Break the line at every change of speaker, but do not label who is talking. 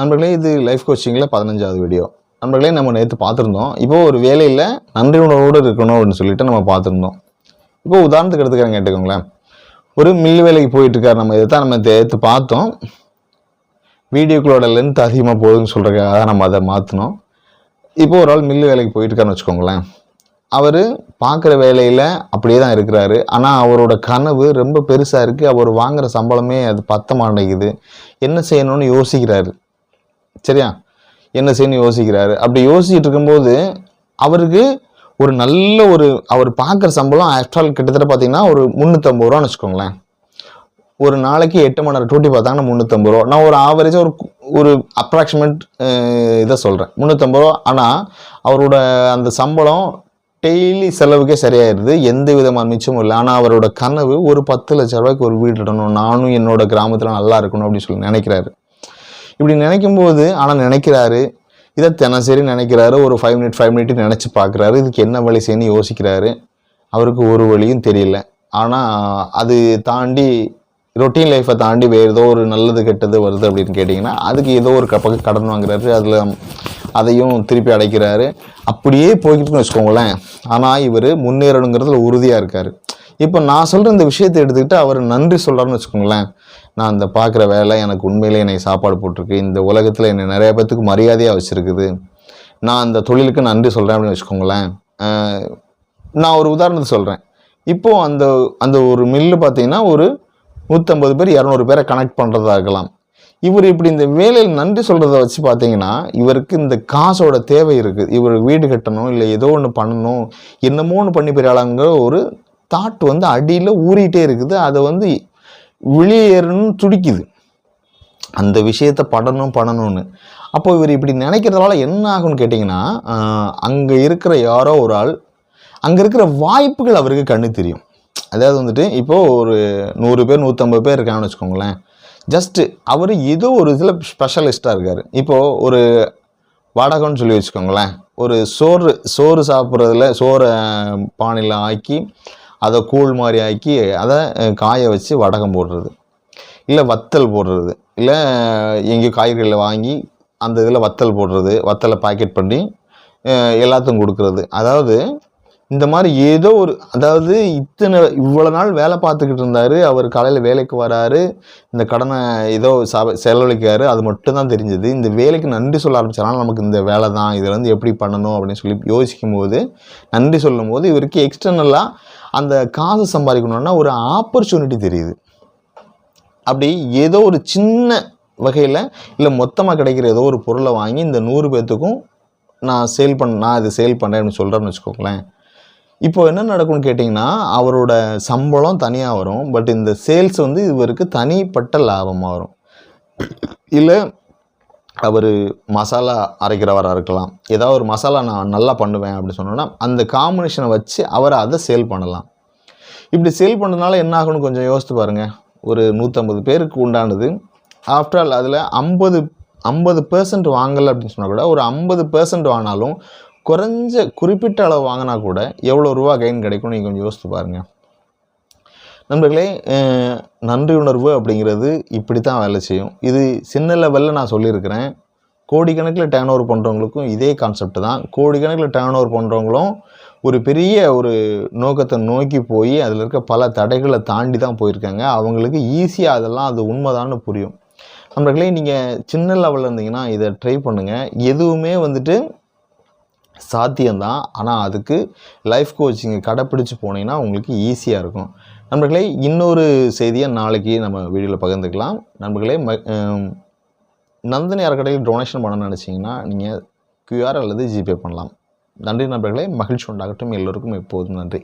நண்பர்களே இது லைஃப் கோச்சிங்கில் பதினஞ்சாவது வீடியோ நண்பர்களே நம்ம நேற்று பார்த்துருந்தோம். இப்போ ஒரு வேலையில் நன்றி உணர்வோடு இருக்கணும் அப்படின்னு சொல்லிட்டு நம்ம பார்த்துருந்தோம். இப்போ உதாரணத்துக்கு எடுத்துக்கிறேன் கேட்டுக்கோங்களேன். ஒரு மில் வேலைக்கு போயிட்டுருக்கார் நம்ம இதை தான் நம்ம நேற்று பார்த்தோம். வீடியோக்களோட லென்த் அதிகமாக போகுதுன்னு சொல்கிறதுக்காக நம்ம அதை மாற்றினோம் இப்போ ஒரு ஆள் மில்லு வேலைக்கு போயிட்டுருக்காருன்னு வச்சுக்கோங்களேன். அவர் பார்க்குற வேலையில் அப்படியே தான் இருக்கிறாரு. ஆனால் அவரோட கனவு ரொம்ப பெருசாக இருக்குது அவர் வாங்குற சம்பளமே அது பத்த மாட்டேங்குது என்ன செய்யணும்னு யோசிக்கிறாரு. சரியா? என்ன செய்யணும்னு யோசிக்கிறாரு. அப்படி யோசிச்சுட்டு இருக்கும்போது அவருக்கு ஒரு நல்ல ஒரு அவர் பார்க்குற சம்பளம் ஆக்சுவல் கிட்டத்தட்ட பார்த்தீங்கன்னா ஒரு முந்நூற்றம்பது ரூபான்னு வச்சுக்கோங்களேன். ஒரு நாளைக்கு எட்டு மணி நேரம் டூட்டி பார்த்தாங்கன்னா முந்நூற்றம்பது ரூபா. நான் ஒரு ஆவரேஜாக ஒரு ஒரு அப்ராக்சிமேட் இதை சொல்கிறேன் முந்நூற்றம்பது ரூபா. ஆனால் அவரோட அந்த சம்பளம் டெய்லி செலவுக்கே சரியாயிருது. எந்த விதமான மிச்சமும் இல்லை. ஆனால் அவரோட கனவு ஒரு பத்து லட்ச ரூபாய்க்கு ஒரு வீடு இடணும் நானும் என்னோட கிராமத்தில் நல்லா இருக்கணும் அப்படின்னு சொல்லி நினைக்கிறாரு. இப்படி நினைக்கும்போது ஆனால் நினைக்கிறாரு. இதை தினசரி நினைக்கிறாரு. ஒரு ஃபைவ் மினிட் ஃபைவ் மினிட் நினச்சி பார்க்குறாரு. இதுக்கு என்ன வழி செய்யணும்னு யோசிக்கிறாரு. அவருக்கு ஒரு வழியும் தெரியல. ஆனால் அது தாண்டி ரொட்டீன் லைஃப்பை தாண்டி வேறு ஏதோ ஒரு நல்லது கெட்டது வருது அப்படின்னு கேட்டிங்கன்னா அதுக்கு ஏதோ ஒரு க- பக்கம் கடன் வாங்குறாரு. அதில் அதையும் திருப்பி அடைக்கிறாரு. அப்படியே போய்கிட்டுன்னு வச்சுக்கோங்களேன். ஆனால் இவர் முன்னேறணுங்கிறதுல உறுதியாக இருக்கார். இப்போ நான் சொல்கிற இந்த விஷயத்தை எடுத்துக்கிட்டு அவர் நன்றி சொல்கிறாருன்னு வச்சுக்கோங்களேன். நான் இந்த பார்க்குற வேலை எனக்கு உண்மையிலே என்னை சாப்பாடு போட்டிருக்கு. இந்த உலகத்தில் என்னை நிறைய பேத்துக்கு மரியாதையாக வச்சுருக்குது. நான் அந்த தொழிலுக்கு நன்றி சொல்கிறேன் அப்படின்னு வச்சுக்கோங்களேன். நான் ஒரு உதாரணத்தை சொல்கிறேன் இப்போது அந்த அந்த ஒரு மில்லு பார்த்தீங்கன்னா ஒரு நூற்றம்பது பேர் இரநூறு பேரை கனெக்ட் பண்ணுறதா இருக்கலாம். இவர் இப்படி இந்த வேலையில் நன்றி சொல்கிறத வச்சு பார்த்தீங்கன்னா இவருக்கு இந்த காசோட தேவை இருக்குது இவர் வீடு கட்டணும் இல்லை ஏதோ ஒன்று பண்ணணும் என்னமோ ஒன்று பண்ணி பெரியாளாங்கிற ஒரு தாட் வந்து அடியில் ஊறிட்டே இருக்குது. அதை வந்து வெளியேறணும்னு துடிக்குது. அந்த விஷயத்த படணும் பண்ணணும்னு. அப்போ இவர் இப்படி நினைக்கிறதால என்ன ஆகும்னு கேட்டிங்கன்னா அங்கே இருக்கிற யாரோ ஒரு ஆள் அங்கே இருக்கிற வாய்ப்புகள் அவருக்கு கண்ணு தெரியும். அதாவது வந்துட்டு இப்போது ஒரு நூறு பேர் நூற்றம்பது பேர் இருக்காங்கன்னு வச்சுக்கோங்களேன். ஜஸ்ட்டு அவர் ஏதோ ஒரு இதில் ஸ்பெஷலிஸ்ட்டாக இருக்கார். இப்போது ஒரு வடகம்னு சொல்லி வச்சுக்கோங்களேன். ஒரு சோறு சோறு சாப்பிட்றதுல சோறை பானையில் ஆக்கி அதை கூழ் மாதிரி ஆக்கி அதை காய வச்சு வடகம் போடுறது. இல்லை வத்தல் போடுறது. இல்லை எங்கேயோ காய்கறிகளை வாங்கி அந்த இதில் வத்தல் போடுறது. வத்தலை பாக்கெட் பண்ணி எல்லாத்துக்கும் கொடுக்குறது. அதாவது இந்த மாதிரி ஏதோ ஒரு அதாவது இத்தனை இவ்வளோ நாள் வேலை பார்த்துக்கிட்டு இருந்தார். அவர் காலையில் வேலைக்கு வராரு. இந்த கடனை ஏதோ ச செலவழிக்காரு அது மட்டும் தான் தெரிஞ்சது. இந்த வேலைக்கு நன்றி சொல்ல ஆரம்பிச்சாலும் நமக்கு இந்த வேலை தான். இதில் வந்து எப்படி பண்ணணும் அப்படின்னு சொல்லி யோசிக்கும் போது நன்றி சொல்லும் போது இவருக்கு எக்ஸ்டர்னலாக அந்த காசு சம்பாதிக்கணும்னா ஒரு ஆப்பர்ச்சுனிட்டி தெரியுது. அப்படி ஏதோ ஒரு சின்ன வகையில் இல்லை மொத்தமாக கிடைக்கிற ஏதோ ஒரு பொருளை வாங்கி இந்த நூறு பேர்த்துக்கும் நான் சேல் பண்ண நான் இது சேல் பண்ணுறேன்னு சொல்கிறேன்னு வச்சுக்கோங்களேன். இப்போ என்ன நடக்கும்னு கேட்டிங்கன்னா அவரோட சம்பளம் தனியாக வரும் பட் இந்த சேல்ஸ் வந்து இவருக்கு தனிப்பட்ட லாபமாக வரும். இல்லை அவர் மசாலா அரைக்கிறவராக இருக்கலாம். ஏதாவது ஒரு மசாலா நான் நல்லா பண்ணுவேன் அப்படின்னு சொன்னோன்னா அந்த காம்பினேஷனை வச்சு அவர் அதை சேல் பண்ணலாம். இப்படி சேல் பண்ணதுனால என்ன ஆகும்னு கொஞ்சம் யோசித்து பாருங்கள் ஒரு நூற்றம்பது பேருக்கு உண்டானது. ஆஃப்டர் ஆல் அதில் ஐம்பது ஐம்பது பர்சன்ட் வாங்கலை அப்படின்னு சொன்னால் கூட ஒரு ஐம்பது பர்சன்ட் வாங்கினாலும் குறைஞ்ச குறிப்பிட்ட அளவு வாங்கினா கூட எவ்வளோ ரூபா கெயின் கிடைக்கும்னு நீங்கள் கொஞ்சம் யோசித்து பாருங்கள் நண்பர்களே நன்றி உணர்வு அப்படிங்கிறது இப்படி தான் வேலை செய்யும். இது சின்ன லெவலில் நான் சொல்லியிருக்கிறேன். கோடிக்கணக்கில் டேர்ன் ஓவர் பண்ணுறவங்களுக்கும் இதே கான்செப்ட் தான். கோடிக்கணக்கில் டேர்ன் ஓவர் பண்ணுறவங்களும் ஒரு பெரிய ஒரு நோக்கத்தை நோக்கி போய் அதில் இருக்க பல தடைகளை தாண்டி தான் போயிருக்காங்க. அவங்களுக்கு ஈஸியாக அதெல்லாம் அது உண்மைதான்னு புரியும். நண்பர்களே நீங்கள் சின்ன லெவலில் இருந்தீங்கன்னா இதை ட்ரை பண்ணுங்கள் எதுவுமே வந்துட்டு சாத்தியம்தான். ஆனால் அதுக்கு லைஃப் கோச்சிங்கை கடைப்பிடிச்சு போனீங்கன்னா உங்களுக்கு ஈஸியாக இருக்கும். நண்பர்களே இன்னொரு செய்தியை நாளைக்கு நம்ம வீடியோவில் பகிர்ந்துக்கலாம். நண்பர்களே ம நந்தினி அறக்கடையில் டொனேஷன் பண்ணணும்னு நினச்சிங்கன்னா நீங்கள் கியூஆர் அல்லது ஜிபே பண்ணலாம். நன்றி நண்பர்களே மகிழ்ச்சி உண்டாகட்டும். எல்லோருக்கும் எப்போதும் நன்றி.